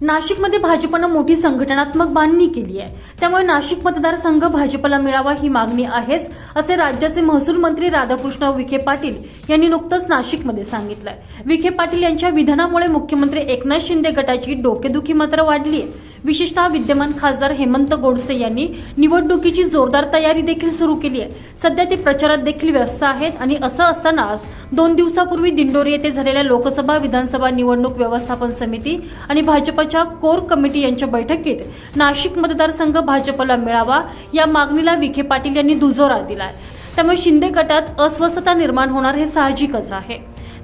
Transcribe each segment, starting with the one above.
नाशिकमध्ये भाजपनं मोठी संघटनात्मक बांधणी केली आहे. त्यामुळे नाशिक मतदारसंघ भाजपला मिळावा ही मागणी आहेच असे राज्याचे महसूल मंत्री राधाकृष्ण विखे पाटील यांनी नुकतंच नाशिकमध्ये सांगितलंय. विखे पाटील यांच्या विधानामुळे मुख्यमंत्री एकनाथ शिंदे गटाची डोकेदुखी मात्र वाढली आहे विशेषतः विद्यमान खासदार हेमंत गोडसे यांनी निवडणुकीची जोरदार तयारी देखील सुरू केली आहे. सध्या ते प्रचारात देखील व्यस्त आहेत आणि असं असतानाच दोन दिवसापूर्वी दिंडोरी येथे झालेल्या लोकसभा विधानसभा निवडणूक व्यवस्थापन समिती आणि भाजपच्या कोर कमिटी यांच्या बैठकीत नाशिक मतदारसंघ भाजपला मिळावा या मागणीला विखे पाटील यांनी दुजोरा दिला त्यामुळे शिंदे गटात अस्वस्थता निर्माण होणार हे साहजिकच आहे.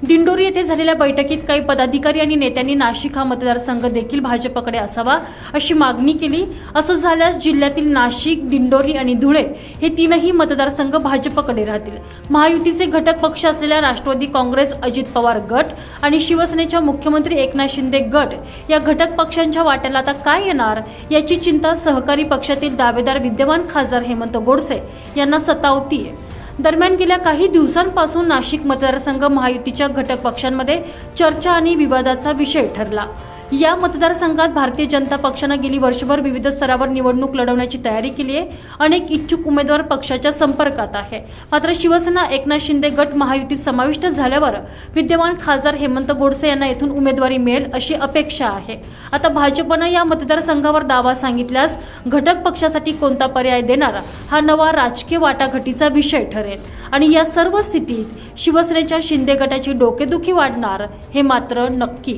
दिंडोरी येथे झालेल्या बैठकीत काही पदाधिकारी आणि नेत्यांनी नाशिक हा मतदारसंघ देखील भाजपकडे असावा अशी मागणी केली. असं झाल्यास जिल्ह्यातील नाशिक दिंडोरी आणि धुळे हे तीनही मतदारसंघ भाजपकडे राहतील. महायुतीचे घटक पक्ष असलेल्या राष्ट्रवादी काँग्रेस अजित पवार गट आणि शिवसेनेच्या मुख्यमंत्री एकनाथ शिंदे गट या घटक पक्षांच्या वाट्याला आता काय येणार याची चिंता सहकारी पक्षातील दावेदार विद्यमान खासदार हेमंत गोडसे यांना सतावतीये. दरम्यान गेल्या काही दिवसांपासून नाशिक मतदारसंघ महायुतीच्या घटक पक्षांमध्ये चर्चा आणि विवादाचा विषय ठरला. या मतदारसंघात भारतीय जनता पक्षानं गेली वर्षभर विविध स्तरावर निवडणूक लढवण्याची तयारी केली आहे. अनेक इच्छुक उमेदवार पक्षाच्या संपर्कात आहे. मात्र शिवसेना एकनाथ शिंदे गट महायुतीत समाविष्ट झाल्यावर विद्यमान खासदार हेमंत गोडसे यांना येथून उमेदवारी मिळेल अशी अपेक्षा आहे. आता भाजपनं या मतदारसंघावर दावा सांगितल्यास घटक पक्षासाठी कोणता पर्याय देणार हा नवा राजकीय वाटाघाटीचा विषय ठरेल. आणि या सर्व स्थितीत शिवसेनेच्या शिंदे गटाची डोकेदुखी वाढणार हे मात्र नक्की.